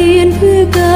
แสน